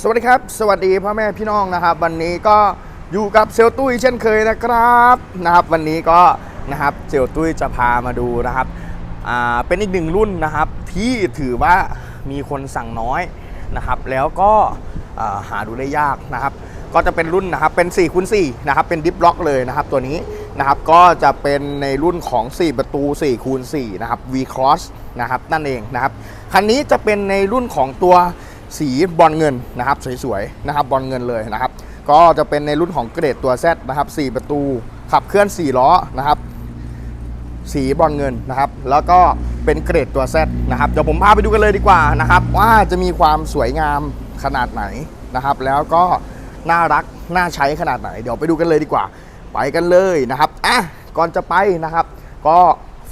สวัสดีครับ สวัสดีพ่อแม่พี่น้องนะครับ วันนี้ก็อยู่กับเซลตุ้ยเช่นเคยนะครับนะครับวันนี้ก็นะครับเซลตุ้ยจะพามาดูนะครับอ่าเป็นอีกหนึ่งรุ่นนะครับ ที่ถือว่ามีคนสั่งน้อยนะครับ แล้วก็หาดูได้ยากนะครับ ก็จะเป็นรุ่นนะครับเป็น4คูณ4นะครับเป็นดิฟล็อกเลยนะครับตัวนี้นะครับก็จะเป็นในรุ่นของ 4 ประตู4คูณ4นะครับ V Cross นะครับนั่นเองนะครับคันนี้จะเป็นในรุ่นของตัว สีบอลเงินนะครับสวยๆนะครับบอลเงินเลยนะครับ ก็จะเป็นในรุ่นของเกรดตัว Z นะครับ 4 ประตูขับเคลื่อน 4 ล้อนะครับ สีบอลเงินนะครับ แล้วก็เป็นเกรดตัว Z นะครับเดี๋ยวผมพาไปดูกันเลยดีกว่านะครับ ว่าจะมีความสวยงามขนาดไหนนะครับ แล้วก็น่ารักน่าใช้ขนาดไหน เดี๋ยวไปดูกันเลยดีกว่า ไปกันเลยนะครับอะก่อนจะไปนะครับ ก็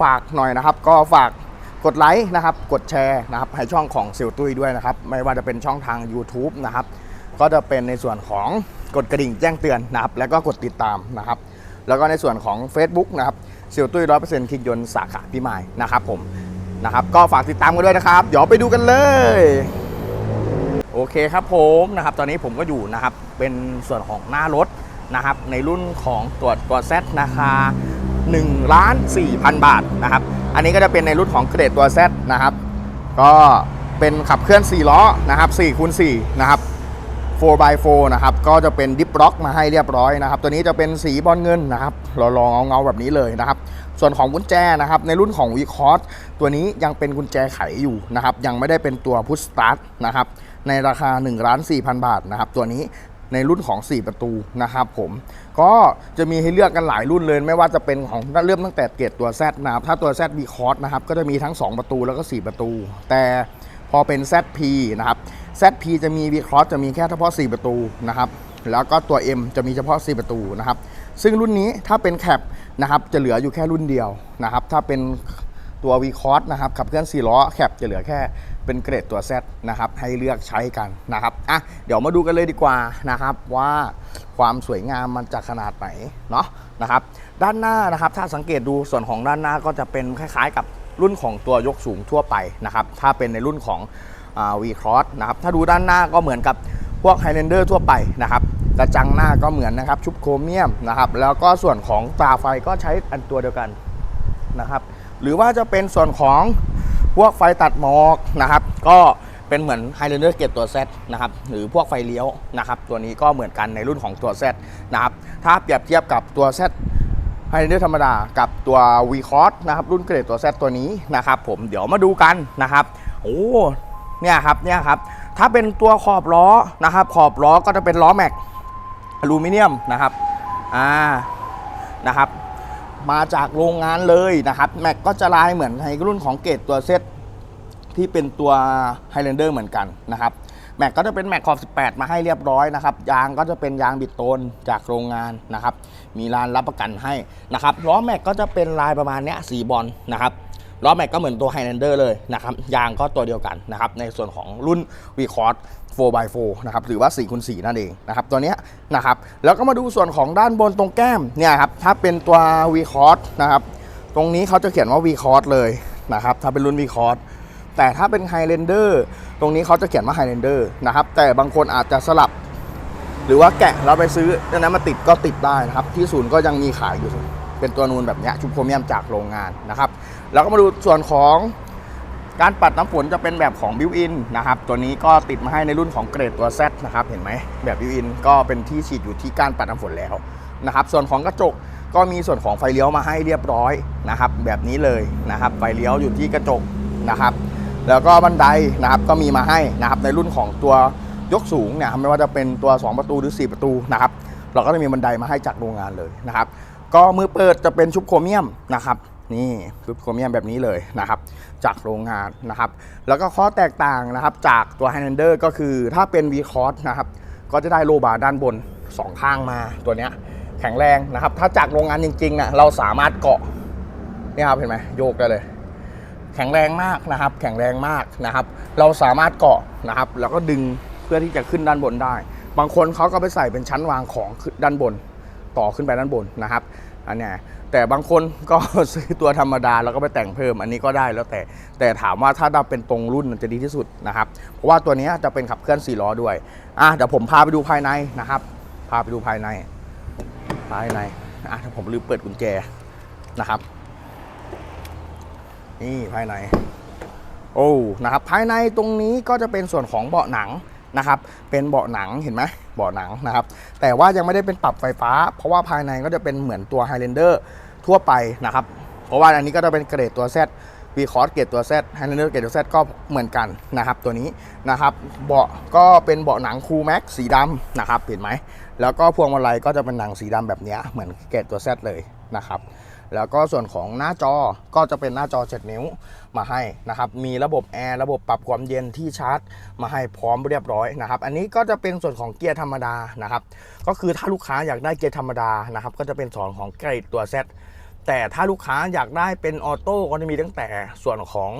ฝากหน่อยนะครับ ก็ฝาก กดไลค์นะครับ กดแชร์นะครับให้ช่องของเซลตุ้ยด้วยนะครับ ไม่ว่าจะเป็นช่องทาง YouTube นะครับ ก็จะเป็นในส่วนของกดกระดิ่งแจ้งเตือนนะครับ แล้วก็กดติดตามนะครับ แล้วก็ในส่วนของ Facebook นะครับเซลตุ้ยร้อยเปอร์เซ็นต์คิกยนต์สาขาพี่ไม้นะครับผมนะครับ ก็ฝากติดตามกันด้วยนะครับ เดี๋ยวไปดูกันเลย โอเคครับผมนะครับ ตอนนี้ผมก็อยู่นะครับ เป็นส่วนของหน้ารถนะครับ ในรุ่นของตัวตัวแซราคา 1ล้าน4พันบาทนะครับ อันนี้ก็จะเป็นในรุ่นของเกรดตัว Z นะครับ ก็เป็นขับเคลื่อน 4 ล้อนะครับ4คูณ4นะครับ 4x4 นะครับ ก็จะเป็นดิฟล็อกมาให้เรียบร้อยนะครับ ตัวนี้จะเป็นสีบอลเงินนะครับรอๆเงาแบบนี้เลยนะครับ ส่วนของกุญแจนะครับ ในรุ่นของ v c o s ตัวนี้ยังเป็นกุญแจไขอยู่นะครับ ยังไม่ได้เป็นตัวพุชสตาร์ทนะครับ ในราคา1ล้าน4,000บาทนะครับ ตัวนี้ ในรุ่นของ 4 ประตูนะครับผมก็จะมีให้เลือกกันหลายรุ่นเลย ไม่ว่าจะเป็นของเริ่มตั้งแต่เกรดตัว Z นะครับถ้าตัว Z v c o s นะครับก็จะมีทั้ง 2 ประตูแล้วก็ 4 ประตู แต่พอเป็น ZP นะครับ ZP จะมี V Cross จะมีแค่เฉพาะ 4 ประตูนะครับแล้วก็ตัว M จะมีเฉพาะ 4 ประตูนะครับ ซึ่งรุ่นนี้ถ้าเป็นแคปนะครับจะเหลืออยู่แค่รุ่นเดียวนะครับ ถ้าเป็นตัว V Cross นะครับขับเคลื่อน4ล้อแคปจะเหลือแค่ เป็นเกรดตัว Z นะครับให้เลือกใช้กันนะครับอะเดี๋ยวมาดูกันเลยดีกว่านะครับว่าความสวยงามมันจะขนาดไหนเนาะนะครับด้านหน้านะครับถ้าสังเกตดูส่วนของด้านหน้าก็จะเป็นคล้ายๆ กับรุ่นของตัวยกสูงทั่วไปนะครับถ้าเป็นในรุ่นของวีครอสนะครับถ้าดูด้านหน้าก็เหมือนกับพวกไฮเลนเดอร์ทั่วไปนะครับกระจังหน้าก็เหมือนนะครับชุบโครเมียมนะครับแล้วก็ส่วนของตาไฟก็ใช้อันตัวเดียวกันนะครับหรือว่าจะเป็นส่วนของ พวกไฟตัดหมอกนะครับ ก็เป็นเหมือนไฮเลนเดอร์เก็บตัว Z นะครับ หรือพวกไฟเลี้ยวนะครับ ตัวนี้ก็เหมือนกันในรุ่นของตัว Z นะครับ ถ้าเปรียบเทียบกับตัว Z ไฮเดอร์ธรรมดากับตัว v c o s นะครับ รุ่นเกรดตัว Z ตัวนี้นะครับ ผมเดี๋ยวมาดูกันนะครับโอ้เนี่ยครับเนี่ยครับ ถ้าเป็นตัวขอบล้อนะครับ ขอบล้อก็จะเป็นล้อแม็กอลูมิเนียมนะครับอ่านะครับ มาจากโรงงานเลยนะครับแม็กก็จะลายเหมือนในรุ่นของเกรดตัวเซตที่เป็นตัว Highlander เหมือนกันนะครับแม็กก็จะเป็นแม็กขอบ 18 มาให้เรียบร้อยนะครับ ยางก็จะเป็นยางบิดโตนจากโรงงานนะครับ มีร้านรับประกันให้นะครับ ล้อแม็กก็จะเป็นลายประมาณเนี้ยสีบอลนะครับ ล้อแม็กก็เหมือนตัว Highlander เลยนะครับยางก็ตัวเดียวกันนะครับในส่วนของรุ่น v c o s 4x4 นะครับหรือว่า4คูณ4นั่นเองนะครับตัวนี้นะครับแล้วก็มาดูส่วนของด้านบนตรงแก้มเนี่ยครับถ้าเป็นตัว v c o s นะครับตรงนี้เขาจะเขียนว่า v c o s เลยนะครับถ้าเป็นรุ่น v c o s แต่ถ้าเป็น Highlander ตรงนี้เขาจะเขียนว่า Highlander นะครับแต่บางคนอาจจะสลับ หรือว่าแกะเราไปซื้อดังนั้นมาติดก็ติดได้นะครับ ที่ศูนย์ก็ยังมีขายอยู่เป็นตัวนูนแบบเนี้ยชุบโครเมียมจากโรงงานนะครับ แล้วก็มาดูส่วนของการปัดน้ำฝนจะเป็นแบบของบิวอินนะครับ ตัวนี้ก็ติดมาให้ในรุ่นของเกรดตัว Z นะครับ เห็นไหม แบบบิวอินก็เป็นที่ฉีดอยู่ที่การปัดน้ำฝนแล้วนะครับ ส่วนของกระจกก็มีส่วนของไฟเลี้ยวมาให้เรียบร้อยนะครับ แบบนี้เลยนะครับ ไฟเลี้ยวอยู่ที่กระจกนะครับ แล้วก็บันไดนะครับก็มีมาให้นะครับ ในรุ่นของตัวยกสูงเนี่ยไม่ว่าจะเป็นตัว 2 ประตูหรือ 4 ประตูนะครับ เราก็จะมีบันไดมาให้จากโรงงานเลยนะครับ ก็มือเปิดจะเป็นชุบโครเมียมนะครับ นี่ชุบโครเมียมแบบนี้เลยนะครับ จากโรงงานนะครับ แล้วก็ข้อแตกต่างนะครับ จากตัว h i g h l a n d e r ก็คือถ้าเป็น v c o s นะครับ ก็จะได้โลบาด้านบน 2 ข้างมาตัวเนี้ยแข็งแรงนะครับ ถ้าจากโรงงานจริงๆนะเราสามารถเกาะนี่ครับเห็นไหมโยกได้เลย แข็งแรงมากนะครับ แข็งแรงมากนะครับ เราสามารถเกาะนะครับ แล้วก็ดึงเพื่อที่จะขึ้นด้านบนได้ บางคนเขาก็ไปใส่เป็นชั้นวางของขึ้นด้านบน ต่อขึ้นไปด้านบนนะครับอันเนี้ย แต่บางคนก็ ซื้อตัวธรรมดาแล้วก็ไปแต่งเพิ่มอันนี้ก็ได้แล้วแต่ แต่ถามว่าถ้าดับเป็นตรงรุ่นจะดีที่สุดนะครับ เพราะว่าตัวนี้จะเป็นขับเคลื่อน4ล้อด้วยอะเดี๋ยวผมพาไปดูภายในนะครับ พาไปดูภายใน ภายในอะถ้าผมลืมเปิดกุญแจนะครับ นี่ภายใน โอ้นะครับ ภายในตรงนี้ก็จะเป็นส่วนของเบาะหนังนะครับ เป็นเบาะหนังเห็นไหม เบาะหนังนะครับ แต่ว่ายังไม่ได้เป็นปรับไฟฟ้า เพราะว่าภายในก็จะเป็นเหมือนตัว Highlander ทั่วไปนะครับ เพราะว่าอันนี้ก็จะเป็นเกรดตัว Z v c o s เกรดตัว Z Highlander เกรดตัว Z ก็เหมือนกันนะครับ ตัวนี้นะครับเบาะก็เป็นเบาะหนังคูแม็กสีดำนะครับเห็นไหมแล้วก็พวงมาลัยก็จะเป็นหนังสีดำแบบนี้เหมือนเกรดตัว Z เลยนะครับ แล้วก็ส่วนของหน้าจอก็จะเป็นหน้าจอ 7 นิ้วมาให้นะครับ มีระบบแอร์ระบบปรับความเย็นที่ชาร์จ มาให้พร้อมเรียบร้อยนะครับ อันนี้ก็จะเป็นส่วนของเกียร์ธรรมดานะครับ ก็คือถ้าลูกค้าอยากได้เกียร์ธรรมดานะครับ ก็จะเป็นส่วนของเกรดตัว Z แต่ถ้าลูกค้าอยากได้เป็นออโต้ก็จะมีตั้งแต่ส่วนของ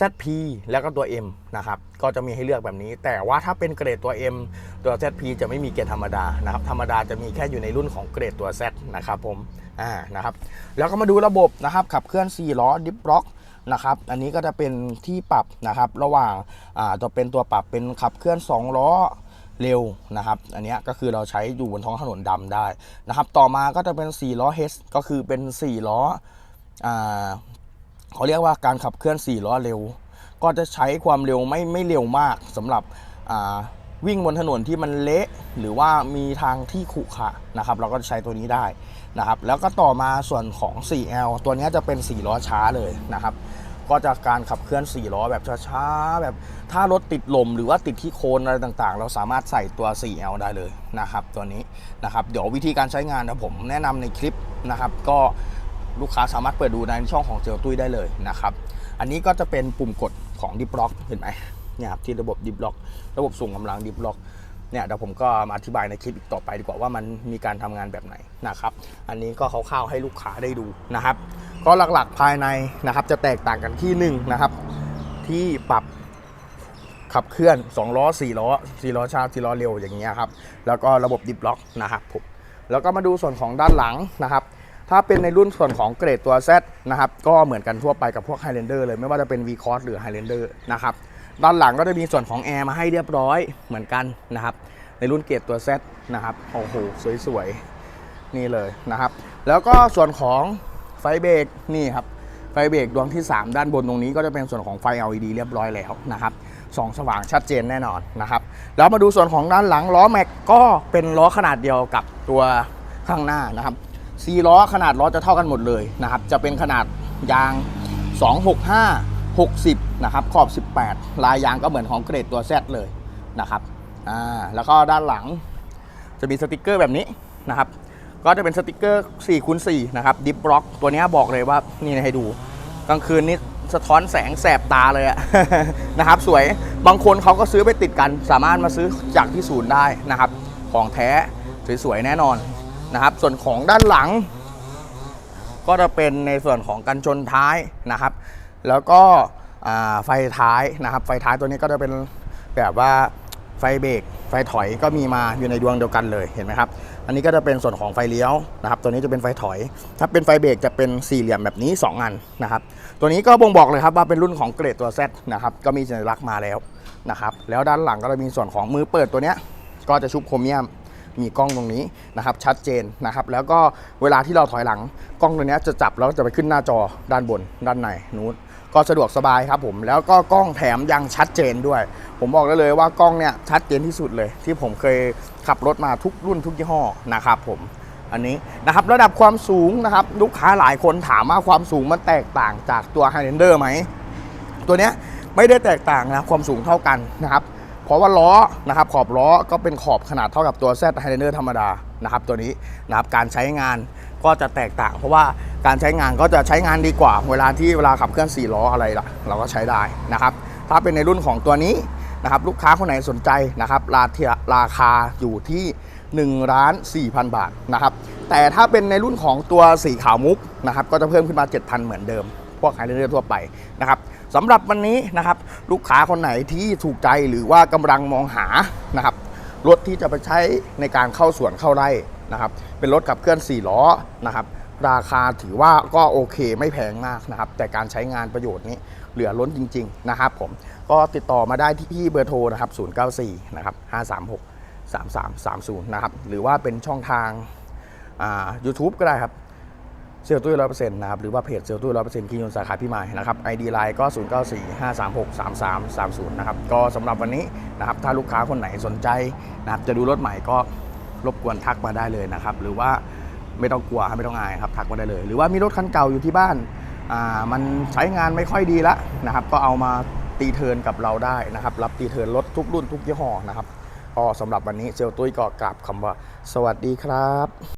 ZP แล้วก็ตัว M นะครับ ก็จะมีให้เลือกแบบนี้ แต่ว่าถ้าเป็นเกรดตัว M ตัว ZP จะไม่มีเกรดธรรมดานะครับ ธรรมดาจะมีแค่อยู่ในรุ่นของเกรดตัว Z นะครับผม อ่านะครับแล้วก็มาดูระบบนะครับขับเคลื่อน 4 ล้อดิฟบล็อกนะครับอันนี้ก็จะเป็นที่ปรับนะครับระหว่างอ่าจะเป็นตัวปรับเป็นขับเคลื่อน 2 ล้อเร็วนะครับ อันนี้ก็คือเราใช้อยู่บนท้องถนนดำได้นะครับ ต่อมาก็จะเป็น 4 ล้อ H ก็คือเป็น 4 ล้ออ่าเขาเรียกว่าการขับเคลื่อน 4 ล้อเร็ว ก็จะใช้ความเร็วไม่ไม่เร็วมากสำหรับอ่าวิ่งบนถนนที่มันเละหรือว่ามีทางที่ขรุขระนะครับ เราก็ใช้ตัวนี้ได้ นะครับแล้วก็ต่อมาส่วนของ 4L ตัวนี้จะเป็น 4 ล้อช้าเลยนะครับก็จะการขับเคลื่อน 4 ล้อแบบช้าๆแบบถ้ารถติดลมหรือว่าติดที่โคนอะไรต่างๆ เราสามารถใส่ตัว 4L ได้เลยนะครับตัวนี้นะครับเดี๋ยววิธีการใช้งานนะผมแนะนำในคลิปนะครับ ก็ลูกค้าสามารถเปิดดูในช่องของเจลตุ้ยได้เลยนะครับอันนี้ก็จะเป็นปุ่มกดของดิบล็อกเห็นไหมเนี่ยครับที่ระบบดิบล็อก ระบบส่งกำลังดิบล็อก เนี่ยเดี๋ยวผมก็มาอธิบายในคลิปอีกต่อไปดีกว่าว่ามันมีการทำงานแบบไหนนะครับอันนี้ก็คร่าวๆให้ลูกค้าได้ดูนะครับ ก็หลักๆภายในนะครับจะแตกต่างกันที่หนึ่งนะครับที่ปรับขับเคลื่อน 2 ล้อ 4 ล้อ 4 ล้อช้า4ล้อเร็วอย่างเงี้ยครับแล้วก็ระบบดิบล็อกนะครับผมแล้วก็มาดูส่วนของด้านหลังนะครับถ้าเป็นในรุ่นส่วนของเกรดตัว Z นะครับก็เหมือนกันทั่วไปกับพวก Highlander เลยไม่ว่าจะเป็น v c o s หรือ Highlander นะครับ ด้านหลังก็จะมีส่วนของแอร์มาให้เรียบร้อยเหมือนกันนะครับ ในรุ่นเกรดตัว Z นะครับโอ้โหสวยๆ นี่เลยนะครับ แล้วก็ส่วนของไฟเบรกนี่ครับไฟเบรกดวงที่ 3 ด้านบนตรงนี้ก็จะเป็นส่วนของไฟ LED เรียบร้อยแล้วนะครับสองสว่างชัดเจนแน่นอนนะครับแล้วมาดูส่วนของด้านหลังล้อแม็กก็เป็นล้อขนาดเดียวกับตัวข้างหน้านะครับซีล้อขนาดล้อจะเท่ากันหมดเลยนะครับ จะเป็นขนาดยาง 265 60นะครับขอบ 18 ลายยางก็เหมือนของเกรดตัว Z เลยนะครับอ่าแล้วก็ด้านหลังจะมีสติกเกอร์แบบนี้นะครับ ก็จะเป็นสติกเกอร์4คูณ4นะครับดิฟบล็อกตัวนี้บอกเลยว่านี่ให้ดูกลางคืนนี่สะท้อนแสงแสบตาเลยอะนะครับ สวยบางคนเขาก็ซื้อไปติดกัน สามารถมาซื้อจากที่ศูนย์ได้นะครับ ของแท้สวยๆแน่นอนนะครับ ส่วนของด้านหลัง ก็จะเป็นในส่วนของกันชนท้ายนะครับ แล้วก็ไฟท้ายนะครับไฟท้ายตัวนี้ก็จะเป็นแบบว่าไฟเบรกไฟถอยก็มีมาอยู่ในดวงเดียวกันเลยเห็นไหมครับ อันนี้ก็จะเป็นส่วนของไฟเลี้ยวนะครับ ตัวนี้จะเป็นไฟถอย ถ้าเป็นไฟเบรกจะเป็นสี่เหลี่ยมแบบนี้ 2 อันนะครับ ตัวนี้ก็บ่งบอกเลยครับว่าเป็นรุ่นของเกรดตัว Z นะครับก็มีสัญลักษณ์มาแล้วนะครับ แล้วด้านหลังก็จะมีส่วนของมือเปิดตัวเนี้ยก็จะชุบโครเมียมมีกล้องตรงนี้นะครับชัดเจนนะครับ แล้วก็เวลาที่เราถอยหลังกล้องตัวนี้จะจับแล้วจะไปขึ้นหน้าจอด้านบน ด้านในนู้น ก็สะดวกสบายครับผม แล้วก็กล้องแถมยังชัดเจนด้วย ผมบอกได้เลยว่ากล้องเนี่ยชัดเจนที่สุดเลย ที่ผมเคยขับรถมาทุกรุ่นทุกยี่ห้อนะครับผมอันนี้นะครับระดับความสูงนะครับลูกค้าหลายคนถามว่าความสูงมันแตกต่างจากตัว Highlander ไหมตัวเนี้ยไม่ได้แตกต่างนะความสูงเท่ากันนะครับเพราะว่าล้อนะครับขอบล้อก็เป็นขอบขนาดเท่ากับตัว Z Highlander ธรรมดานะครับตัวนี้นะครับการใช้งาน ก็จะแตกต่าง เพราะว่าการใช้งานก็จะใช้งานดีกว่า เวลาที่เวลาขับเคลื่อน4ล้ออะไรล่ะ เราก็ใช้ได้นะครับ ถ้าเป็นในรุ่นของตัวนี้นะครับลูกค้าคนไหนสนใจนะครับราคาราคาอยู่ที่1ล้าน4,000 บาทนะครับแต่ถ้าเป็นในรุ่นของตัวสีขาวมุกนะครับก็จะเพิ่มขึ้นมา 7,000 เหมือนเดิม พวกไฮเดอร์ทั่วไปนะครับสำหรับวันนี้นะครับลูกค้าคนไหนที่ถูกใจหรือว่ากำลังมองหานะครับรถที่จะไปใช้ในการเข้าสวนเข้าไร่ นะครับ เป็นรถขับเคลื่อน 4 ล้อนะครับ ราคาถือว่าก็โอเคไม่แพงมากนะครับ แต่การใช้งานประโยชน์นี้เหลือล้นจริง ๆ นะครับผม ก็ติดต่อมาได้ที่ที่เบอร์โทรนะครับ 094 นะครับ 536 3330 นะครับ หรือว่าเป็นช่องทางอ่า YouTube ก็ได้ครับเซลล์ตุ้ยร้อยเปอร์เซ็นต์นะครับ หรือว่าเพจเซลล์ตุ้ยร้อยเปอร์เซ็นต์คียนสาขาพี่มายนะครับไอดีไลน์ก็ 0 9 4 5 3 6 3 3 3 0 นะครับ ก็สำหรับวันนี้นะครับ ถ้าลูกค้าคนไหนสนใจนะครับ จะดูรถใหม่ก็ รบกวนทักมาได้เลยนะครับ หรือว่าไม่ต้องกลัวไม่ต้องอายครับทักมาได้เลย หรือว่ามีรถคันเก่าอยู่ที่บ้านอ่ามันใช้งานไม่ค่อยดีละนะครับ ก็เอามาตีเทินกับเราได้นะครับ รับตีเทินรถทุกรุ่นทุกยี่ห้อนะครับก็สำหรับวันนี้เซลตุ้ยก็กราบคำว่า สวัสดีครับ